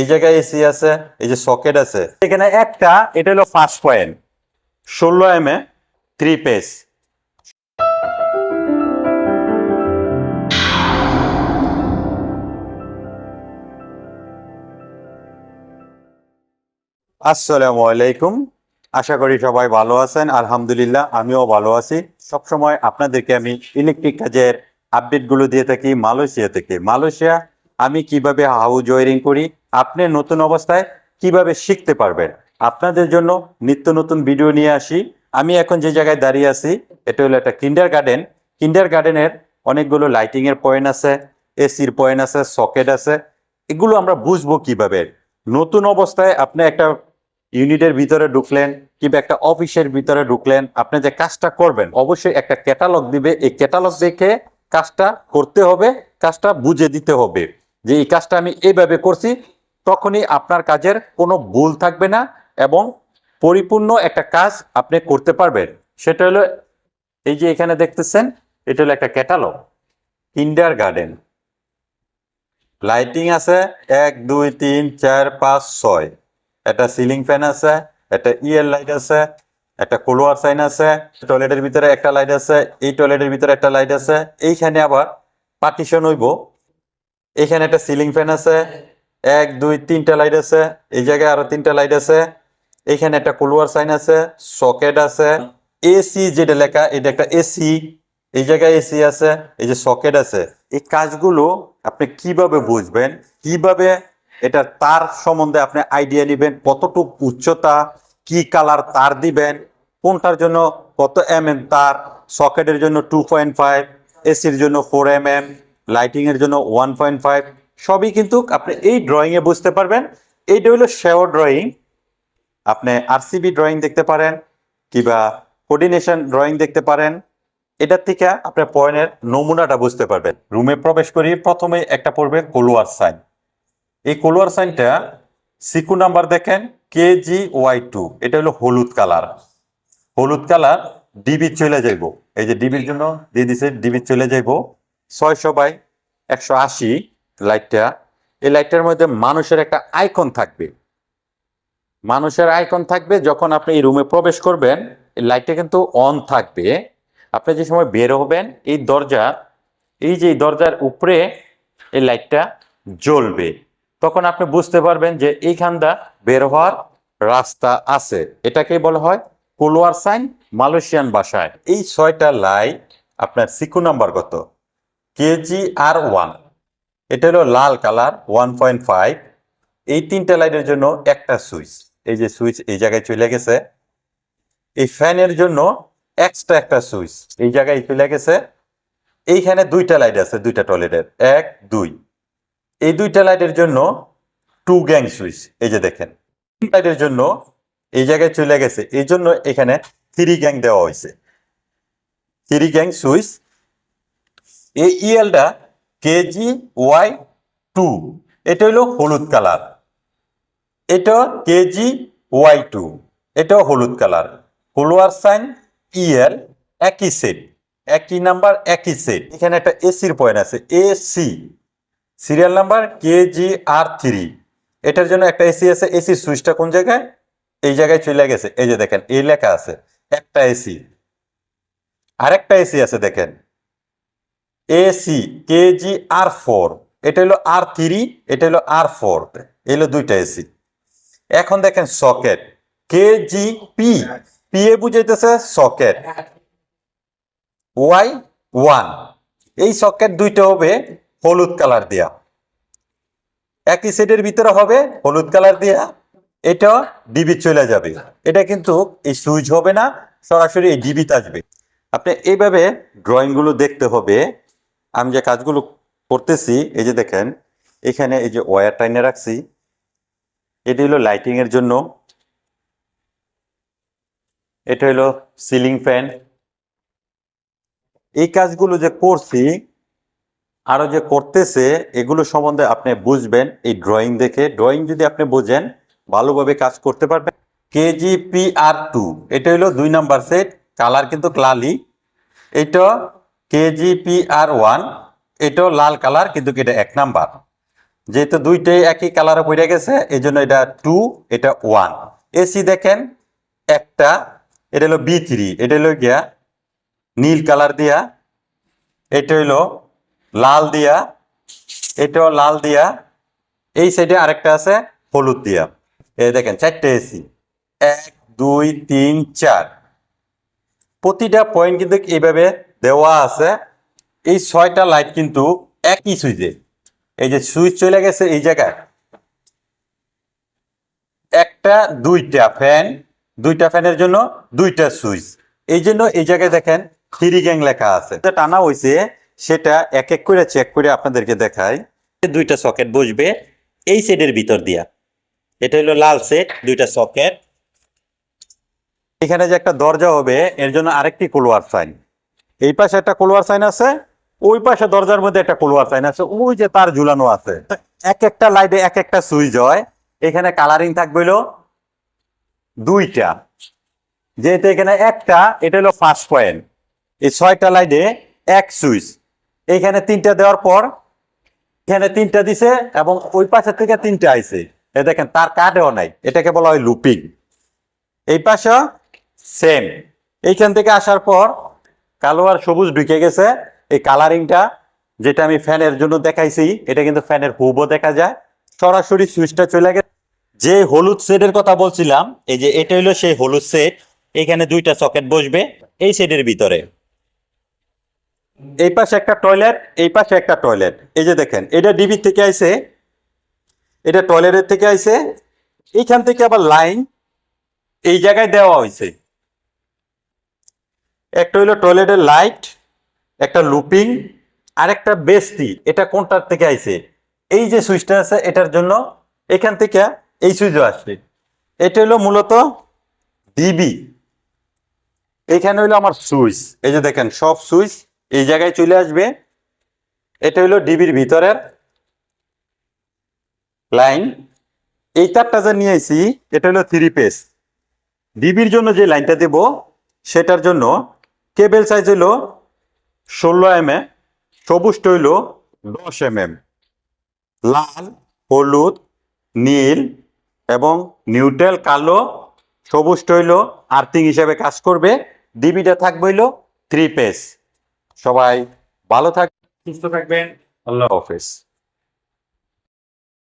এই জায়গায় এসি আছে, এই যে সকেট আছে। এখানে একটা, এটা হলো ফার্স্ট পয়েন্ট ষোলো এম এ থ্রি পেস আসসালামু আলাইকুম। আশা করি সবাই ভালো আছেন। আলহামদুলিল্লাহ, আমিও ভালো আছি। সবসময় আপনাদেরকে আমি ইলেকট্রিক কাজের আপডেটগুলো দিয়ে থাকি, মালয়েশিয়া থেকে। মালয়েশিয়া, আমি কীভাবে হাউস ওয়ারিং করি আপনি নতুন অবস্থায় কীভাবে শিখতে পারবেন? আপনাদের জন্য নিত্য নতুন ভিডিও নিয়ে আসি। আমি এখন যে জায়গায় দাঁড়িয়ে আছি, এটা হলো একটা কিন্ডার গার্ডেন কিন্ডার গার্ডেনের অনেকগুলো লাইটিং এর পয়েন্ট আছে এসির পয়েন্ট আছে সকেট আছে। এগুলো আমরা বুঝব কীভাবে? নতুন অবস্থায় আপনি একটা ইউনিটের ভিতরে ঢুকলেন, কিংবা একটা অফিসের ভিতরে ঢুকলেন, আপনি যে কাজটা করবেন, অবশ্যই একটা ক্যাটালগ দিবে। এই ক্যাটালগ দেখে কাজটা করতে হবে, কাজটা বুঝে দিতে হবে যে এই কাজটা আমি এইভাবে করছি তখনই আপনার কাজের কোনো ভুল থাকবে না এবং পরিপূর্ণ একটা কাজ আপনি করতে পারবেন। সেটা হলো, এই যে এখানে দেখতেছেন, এটা হলো একটা ক্যাটালগ কিন্ডার গার্ডেন লাইটিং আছে এক, দুই, তিন, চার, পাঁচ, ছয়। একটা সিলিং ফ্যান আছে, একটা ইয়ার লাইট আছে, একটা কোলোয়ার সাইন আছে টয়লেটের ভিতরে একটা লাইট আছে, এই টয়লেটের ভিতরে একটা লাইট আছে। এইখানে আবার পার্টিশন হইব। এখানে একটা সিলিং ফ্যান আছে এক, দুই, তিনটা লাইট আছে। এই জায়গায় আরও তিনটা লাইট আছে। এখানে একটা কোলোয়ার সাইন আছে সকেট আছে। এসি যেটা লেখা, এটা একটা এসি এই জায়গায় এসি আছে, এই যে সকেট আছে। এই কাজগুলো আপনি কীভাবে বুঝবেন? কীভাবে এটা তার সম্বন্ধে আপনি আইডিয়া নেবেন? কতটুকু উচ্চতা, কি কালার তার দিবেন? কোনটার জন্য কত এম এম তার সকেটের জন্য টু পয়েন্ট ফাইভ এসির জন্য ফোর এম এম লাইটিং এর জন্য ওয়ান পয়েন্ট ফাইভ সবই কিন্তু আপনি এই ড্রয়িং এ বুঝতে পারবেন। এইটা হলো শেও ড্রয়িং আপনি আরসিবি ড্রয়িং দেখতে পারেন কিংবা কোর্ডিনেশন ড্রয়িং দেখতে পারেন। এটার থেকে আপনার পয়েন্টের নমুনাটা বুঝতে পারবেন। রুমে প্রবেশ করি, প্রথমে একটা পড়বে কোলোয়ার সাইন এই কোলোয়ার সাইনটা সিকু নাম্বার দেখেন কে জি ওয়াই টু এটা হলো হলুদ কালার হলুদ কালার ডিবি চলে যাইব। এই যে ডিবির জন্য দিয়ে দিছে ডিবি চলে যাইব। ছয়শো বাই একশো আশি। লাইটটা, এই লাইটটার মধ্যে মানুষের একটা আইকন থাকবে। মানুষের আইকন থাকবে যখন আপনি এই রুমে প্রবেশ করবেন, এই লাইটটা কিন্তু অন থাকবে। আপনি যে সময় বের হবেন, এই দরজা, এই যে দরজার উপরে এই লাইটটা জ্বলবে, তখন আপনি বুঝতে পারবেন যে এইখানটা বের হওয়ার রাস্তা আছে। এটাকেই বলা হয় কোলোয়ার সাইন মালয়েশিয়ান ভাষায়। এই ছয়টা লাইট আপনার সিকু নাম্বার কত কেজি আর ওয়ান। এটা হলো লাল কালার ওয়ান পয়েন্ট ফাইভ এই তিনটা লাইটের জন্য একটা সুইচ, এই যে সুইচ এই জায়গায় চলে গেছে। এই ফ্যানের জন্য এক্সট্রা একটা সুইচ, এই জায়গায় চলে গেছে। এইখানে দুইটা লাইট আছে, দুইটা টয়লেটের, এক, দুই। এই দুইটা লাইটের জন্য টু গ্যাং সুইচ এই যে দেখেন। লাইটের জন্য এই জায়গায় চলে গেছে, এই জন্য এখানে থ্রি গ্যাং দেওয়া হয়েছে। থ্রি গ্যাং সুইচ এই ইএলটা কেজি ওয়াই টু। এটা হলো হলুদ কালার। এটা কেজি ওয়াই টু। এটাও হলুদ কালার। ফলোয়ার সাইন ইএল, একই সেট। একই নাম্বার, একই সেট। এখানে একটা এসির পয়েন্ট আছে, AC. Serial number KG R three. এটার জন্য একটা এসি আছে, এসির সুইচটা কোন জায়গায়? এই জায়গায় চলে গেছে। এই যে দেখেন, এই লেখা আছে, একটা এসি। আরেকটা এসি আছে, দেখেন। এসি কেজি আর ফোর এটা হলো আর থ্রি এটা হলো আর ফোর এলো দুইটা এসি এখন দেখেন socket KG P P A বুঝাইতেছে socket Y one এই সকেট দুইটা হবে হলুদ কালার দেয়া। একই সেটের ভিতরে হবে হলুদ কালার দেয়া। এটা ডিবি চলে যাবে। এটা কিন্তু এই সুইচ হবে না, সরাসরি এই ডিবিতে আসবে। আপনি এইভাবে ড্রয়িংগুলো দেখতে হবে। আমি যে কাজগুলো করতেছি, এই যে দেখেন, এখানে এই যে ওয়ার টাইনে রাখছি, এটি হলো লাইটিং এর জন্য। এটা হলো সিলিং ফ্যান। এই কাজগুলো যে করছি, আরও যে করতেছে, এগুলো সম্বন্ধে আপনি বুঝবেন এই ড্রয়িং দেখে। ড্রয়িং যদি আপনি বোঝেন, ভালোভাবে কাজ করতে পারবেন। কেজি পি আর টু, এটা হলো দুই নাম্বার সেট, কালার কিন্তু ক্লালি এটা কেজি পি আর ওয়ান এটাও লাল কালার কিন্তু এটা এক নাম্বার যেহেতু দুইটাই একই কালারে পড়ে গেছে এই জন্য এটা টু এটা ওয়ান এসি দেখেন, একটা, এটা হলো বি থ্রি এটা হলো গিয়া নীল কালার দিয়া, এটা হইল লাল দিয়া, এটাও লাল দিয়া। এই সাইডে আরেকটা আছে, হলুদ দিয়া। এই দেখেন, চারটে এসি এক, দুই, তিন, চার। প্রতিটা পয়েন্ট কিন্তু এইভাবে দেওয়া আছে। এই ছয়টা লাইট কিন্তু একই সুইচে। এই যে সুইচ চলে গেছে এই জায়গায়। একটা, দুইটা ফ্যান, দুইটা ফ্যানের জন্য দুইটা সুইচ। এই জন্য এই জায়গায় দেখেন থ্রি গ্যাং লেখা আছে। টানা হয়েছে, সেটা এক এক করে চেক করে আপনাদেরকে দেখাই। দুইটা সকেট বসবে এই সেটের ভিতর দিয়া। এটা হলো লাল সেট দুইটা সকেট এখানে যে একটা দরজা হবে, এর জন্য আরেকটি কোলোয়ার সাইন এই পাশে একটা কোলোয়ার সাইন আছে, ওই পাশে দরজার মধ্যে একটা কোলোয়ার সাইন আছে, ওই যে তার ঝুলানো আছে। এক একটা লাইটে এক একটা সুইচ হয়, এখানে কালারিং থাকবে দুইটা। যেহেতু এখানে একটা, এটা হলো ফার্স্ট পয়েন্ট এই ছয়টা লাইটে এক সুইচ। এইখানে তিনটা দেওয়ার পর, এখানে তিনটা দিছে এবং ওই পাশে থেকে তিনটা আইছে। এ দেখেন, তার কার্ডেও নাই, এটাকে বলা হয় লুপিং। এই পাশে সেম এইখান থেকে আসার পর কালো আর সবুজ ঢুকে গেছে। এই কালারিংটা যেটা আমি ফ্যানের জন্য দেখাইছি, এটা কিন্তু ফ্যানের হুবও দেখা যায়। সরাসরি সুইচটা চলে গেছে। যে হলুদ সেটের কথা বলছিলাম, এই যে এটা হলো সেই হলুদ সেট এখানে দুইটা সকেট বসবে এই সেটের ভিতরে। এই পাশে একটা টয়লেট এই পাশে একটা টয়লেট এই যে দেখেন, এটা ডিবির থেকে আইছে, এটা টয়লেটের থেকে আইছে। এইখান থেকে আবার লাইন এই জায়গায় দেওয়া হয়েছে একটা হইল টয়লেটের লাইট, একটা লুপিং আর একটা বেস্তি, এটা কোনটার থেকে আইছে? এই যে সুইচটা আছে, এটার জন্য এখান থেকে এই সুইচও আসছে এটা হলো মূলত ডিবি এখানে হইল আমার সুইচ। এই যে দেখেন, সব সুইচ এই জায়গায় চলে আসবে। এটা হইল ডিবির ভিতরের লাইন। এই তারটা যে নিয়ে আইছি, এটা হলো থ্রি পেস ডিবির জন্য যে লাইনটা দেব, সেটার জন্য কেবল সাইজ হইল ষোলো এম এম সবুজটা হইল দশ এম এম লাল, হলুদ, নীল এবং নিউট্রাল কালো সবুজটা হইল আর্থিং হিসেবে কাজ করবে। ডিবিটা থাকবে হইল থ্রি পেস সবাই ভালো থাকবেন সুস্থ থাকবেন। আল্লাহ হাফেজ।